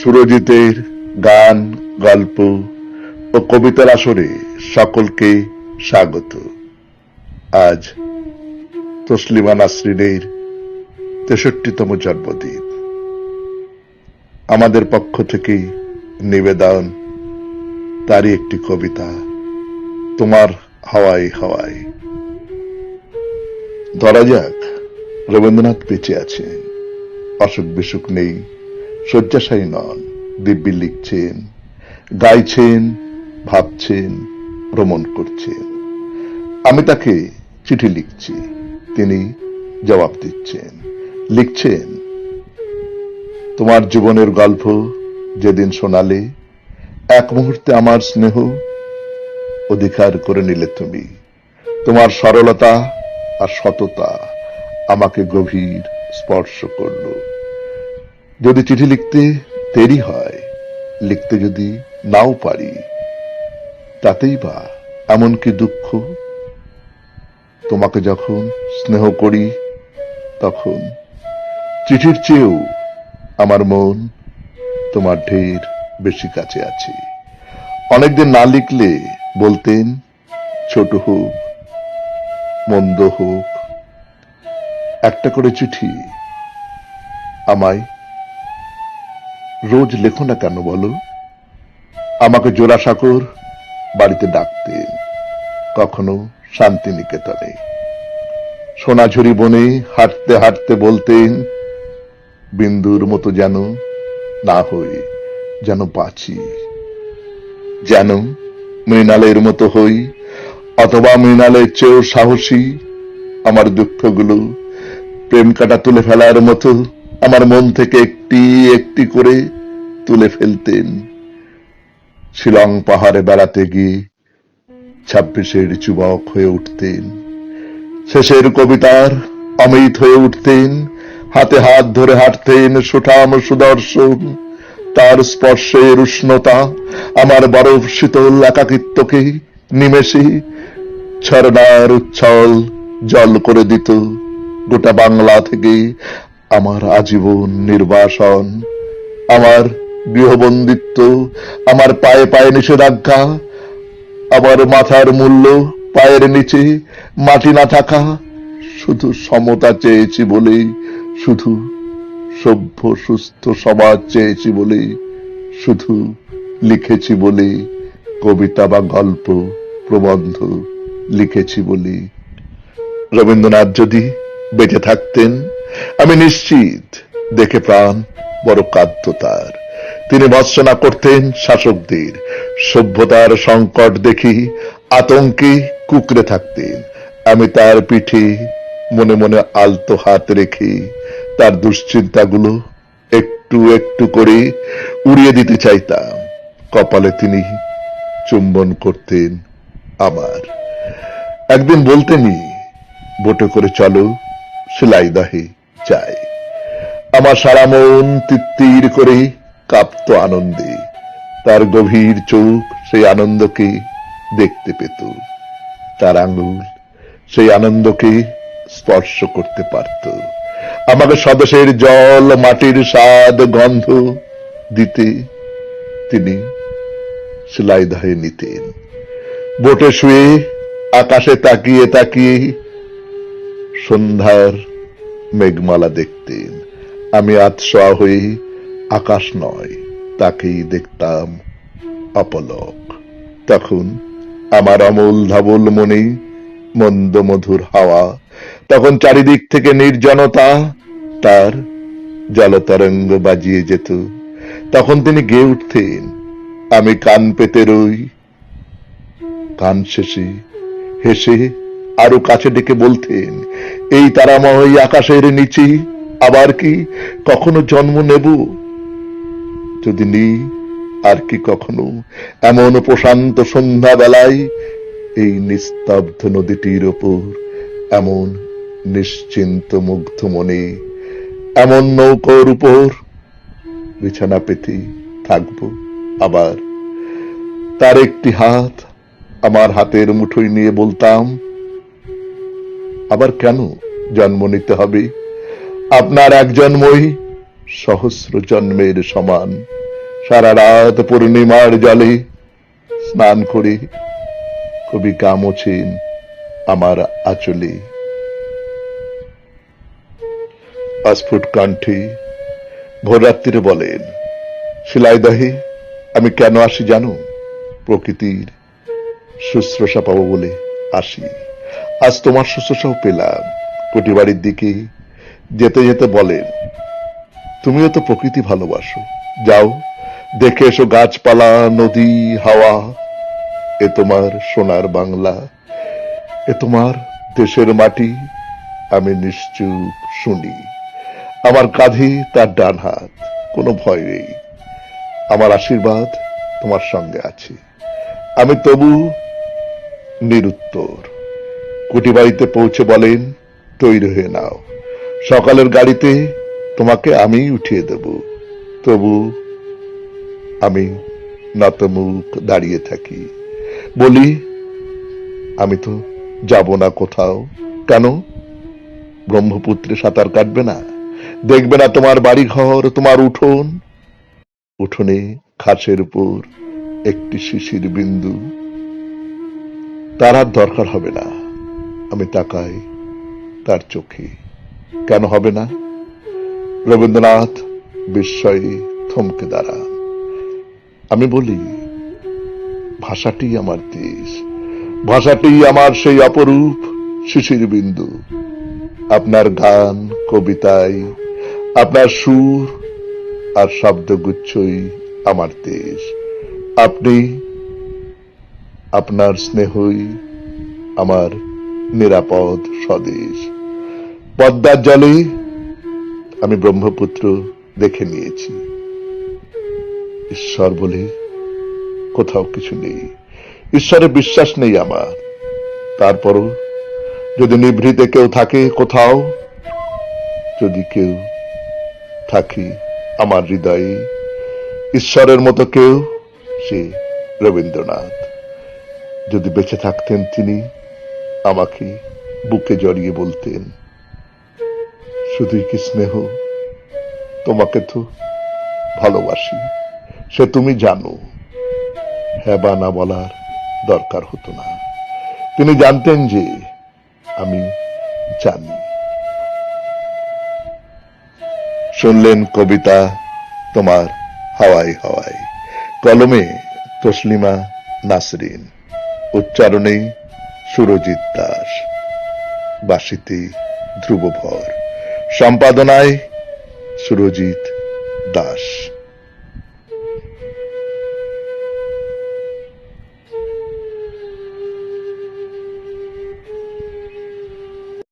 সুরজিতের গান, গল্প ও কবিতার আসরে সকলকে স্বাগত। আজ তসলিমা নাসরিনের তেষট্টিতম জন্মদিন। আমাদের পক্ষ থেকে নিবেদন, তারই একটি কবিতা, তোমার হাওয়াই হাওয়াই ধরা যাক, রবীন্দ্রনাথ বেঁচে আছে অসুখ বিসুখ নেই। শয্যাশায়ী নন, দিব্যি লিখছেন, গাইছেন, ভাবছেন, ভ্রমণ করছেন। আমি তাকে চিঠি লিখছি, তিনি জবাব দিচ্ছেন, লিখছেন, তোমার জীবনের গল্প যেদিন শোনালে, এক মুহূর্তে আমার স্নেহ অধিকার করে নিলে তুমি। তোমার সরলতা আর সততা আমাকে গভীর স্পর্শ করল। যদি চিঠি লিখতে দেরি হয়, লিখতে যদি নাও পারি, তাতেই বা এমন কি দুঃখ? তোমাকে যখন স্নেহ করি, তখন চিঠির চেয়েও আমার মন তোমার ঢের বেশি কাছে আছে। অনেকদিন না লিখলে বলতেন, ছোট হোক, মন্দ হোক, একটা করে চিঠি আমায় রোজ লেখো না কেন বলো? আমাকে জোড়াসাঁকোর বাড়িতে ডাকতেন কখনো শান্তিনিকেতনে। সোনাঝুরি বনে হাঁটতে হাঁটতে বলতেন, বিন্দুর মতো যেন না হই, যেন বাঁচি। যেন মৃণালের মতো হই, অথবা মৃণালের চেয়েও সাহসী আমার দুঃখগুলো প্রেম কাটা তুলে ফেলার মতো আমার মন থেকে একটি একটি করে তুলে ফেলতেন। শিলং পাহাড়ে বেড়াতে গিয়ে ছাব্বিশের যুবক হয়ে উঠতেন। শেষের কবিতার অমিত হয়ে উঠতেন। হাতে হাত ধরে হাঁটতেন সুঠাম সুদর্শন। তার স্পর্শের উষ্ণতা আমার বরফ শীতল একাকিত্বকে নিমেষে ঝর্ণার উচ্ছল জল করে দিত। গোটা বাংলা থেকে আমার আজীবন নির্বাসন, আমার গৃহবন্দিত্ব, আমার পায়ে পায়ে নিষেধাজ্ঞা, আমার মাথার মূল্য পায়ের নিচে মাটি না থাকা, শুধু সমতা চেয়েছি বলেই শুধু সভ্য সুস্থ সমাজ চেয়েছি বলেই শুধু লিখেছি বলে, কবিতা বা গল্প, প্রবন্ধ লিখেছি বলে। রবীন্দ্রনাথ যদি বেঁচে থাকতেন আমি নিশ্চিত, দেখে প্রাণ বড় কাদ্য তার। তিনি ভৎসনা করতেন শাসকদের। সভ্যতার সংকট দেখি আতঙ্কে কুকরে থাকতেন। আমি তার পিঠে মনে মনে আলতো হাত রেখে তার দুশ্চিন্তাগুলো একটু একটু করে উড়িয়ে দিতে চাইতাম। কপালে তিনি চুম্বন করতেন আমার। একদিন বলতেনি, বোটে করে চলো, সেলাই দাহে। যাই আমার সারা মন তিত্তির করে কাঁপত আনন্দে। তার গভীর চোখ সেই আনন্দকে দেখতে পেত। তার আঙ্গুল সেই আনন্দকে স্পর্শ করতে পারত। আমাকে স্বদেশের জল, মাটির স্বাদ, গন্ধ দিতে তিনি সেলাই দাহে নিতেন। বোটে শুয়ে আকাশে তাকিয়ে তাকিয়ে সন্ধ্যার মেঘমালা দেখতেন। আমি আতশোয়া হয়ে আকাশ নয়, তাকেই দেখতাম অপলক। তখন আমার অমল ধাবল মনে, মন্দ মধুর হাওয়া, তখন চারিদিক থেকে নির্জনতা, তার জলতরঙ্গ বাজিয়ে যেত। তখন তিনি গেয়ে উঠতেন, আমি কান পেতে রই, কান শেষে হেসে আরও কাছে ডেকে বলতেন, এই তারাময় আকাশের নিচে, আবার কি কখনো জন্ম নেব? যদি নেই, আর কি কখনো? এমন প্রশান্ত সন্ধ্যা বেলায় এই নিস্তব্ধ নদীটির ওপর, এমন নিশ্চিন্ত মুগ্ধ মনে, এমন নৌকোর উপর বিছানা পেতে থাকব আবার। তার একটি হাত আমার হাতের মুঠোয় নিয়ে বলতাম আবার কেন জন্ম নিতে হবে? আপনার এক জন্মই সহস্র জন্মের সমান। সারা রাত পূর্ণিমার জলে স্নান করে কবি কামছেন আমার আচলে। অস্ফুট কণ্ঠে ভোররাত্রিরে বলেন, শিলাইদহে, আমি কেন আসি জানো? প্রকৃতির শুশ্রূষা পাবো বলে আসি। আজ তোমার শুশ্রূষাও পেলাম। কুটিবাড়ির দিকে যেতে যেতে বলেন তুমিও তো প্রকৃতি ভালোবাসো। যাও, দেখে এসো গাছপালা, নদী, হাওয়া। এ তোমার সোনার বাংলা, এ তোমার দেশের মাটি, আমি নিশ্চুপ শুনি। আমার কাঁধে তার ডান হাত, কোনো ভয় নেই। আমার আশীর্বাদ তোমার সঙ্গে আছে। আমি তবু নিরুত্তর। কুটি বাড়িতে পৌঁছে বলেন, তৈরি হয়ে নাও। সকালের গাড়িতে তোমাকে আমি উঠিয়ে দেব। তবু আমি নতমুখ দাঁড়িয়ে থাকি। বলি, আমি তো যাব না কোথাও। কেন? ব্রহ্মপুত্রে সাঁতার কাটবে না। দেখবে না তোমার বাড়ি ঘর তোমার উঠোন। উঠোনে খাসের উপর একটি শিশির বিন্দু। তার আর দরকার হবে না। আমি তাকাই তার চোখে। কেন হবে না? রবীন্দ্রনাথ বিস্ময়ে থমকে দাঁড়ান। আমি বলি, ভাষাটি আমার দেশ। ভাষাটি আমার সেই অপরূপ শিশির বিন্দু আপনার গান কবিতায় আপনার সুর আর শব্দগুচ্ছই আমার দেশ। আপনি আপনার স্নেহই আমার নিরাপদ স্বদেশ। পদ্মার জলে আমি ব্রহ্মপুত্র দেখে নিয়েছি। ঈশ্বর বলে কোথাও কিছু নেই। ঈশ্বরের বিশ্বাস নেই আমার। তারপরও যদি নিভৃতে কেউ থাকে কোথাও, যদি কেউ থাকে আমার হৃদয়ে, ঈশ্বরের মতো কেউ সে রবীন্দ্রনাথ। যদি বেঁচে থাকতেন তিনি আমাকে বুকে জড়িয়ে বলতেন শুধুই কি স্নেহ? তোমাকে তো ভালোবাসি। সে তুমি জানো হ্যাঁ বা না বলার দরকার হতো না। তিনি জানতেন যে আমি জানি। শুনলেন কবিতা তোমার হাওয়াই হাওয়াই কলমে তসলিমা নাসরিন। উচ্চারণে সুরজিৎ দাস। বাসিতে ধ্রুবভর। সম্পাদনায় সুরজিৎ দাস।